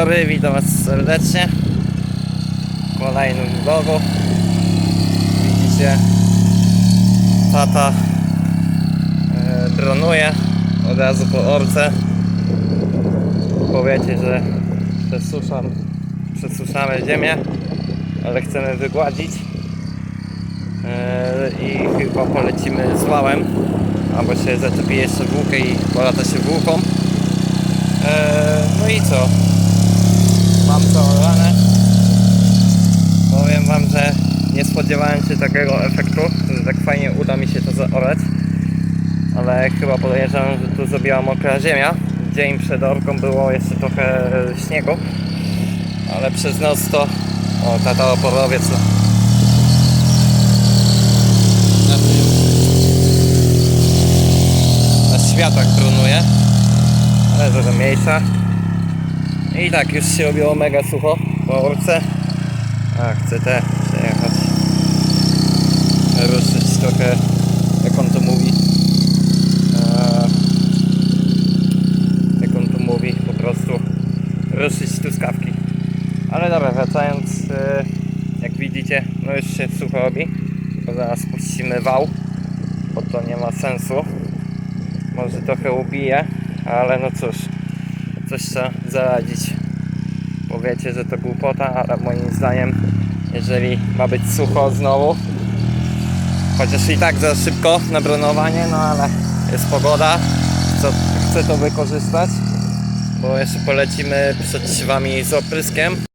dobry, witam Was serdecznie w kolejnym vlogu. Widzicie, tata e, dronuje od razu po orce. Powiecie, że przesuszam, przesuszamy ziemię, ale chcemy wygładzić e, i chyba polecimy z wałem, albo się zaczepi jeszcze włókę i polata się włóką. Eee, no i co? Mam to orane. Powiem wam, że nie spodziewałem się takiego efektu, że tak fajnie uda mi się to zaorać. Ale chyba podejrzewam, że tu zrobiła mokra ziemia. Dzień przed orką było jeszcze trochę śniegu. Ale przez noc to... O, tata oporowiec. no. Na światach dronuje ale to do miejsca. I tak, już się robiło mega sucho po orce. A, chcę te przejechać. Ruszyć trochę, jak on to mówi. A, jak on to mówi, po prostu ruszyć truskawki. Ale dobra, wracając, e, jak widzicie, no już się sucho robi. Bo zaraz puścimy wał, bo to nie ma sensu. Może trochę ubije, ale no cóż, coś trzeba zaradzić. Powiecie, że to głupota, ale moim zdaniem, jeżeli ma być sucho znowu, chociaż i tak za szybko na bronowanie, no ale jest pogoda, co, chcę to wykorzystać, bo jeszcze polecimy przed siwami z opryskiem.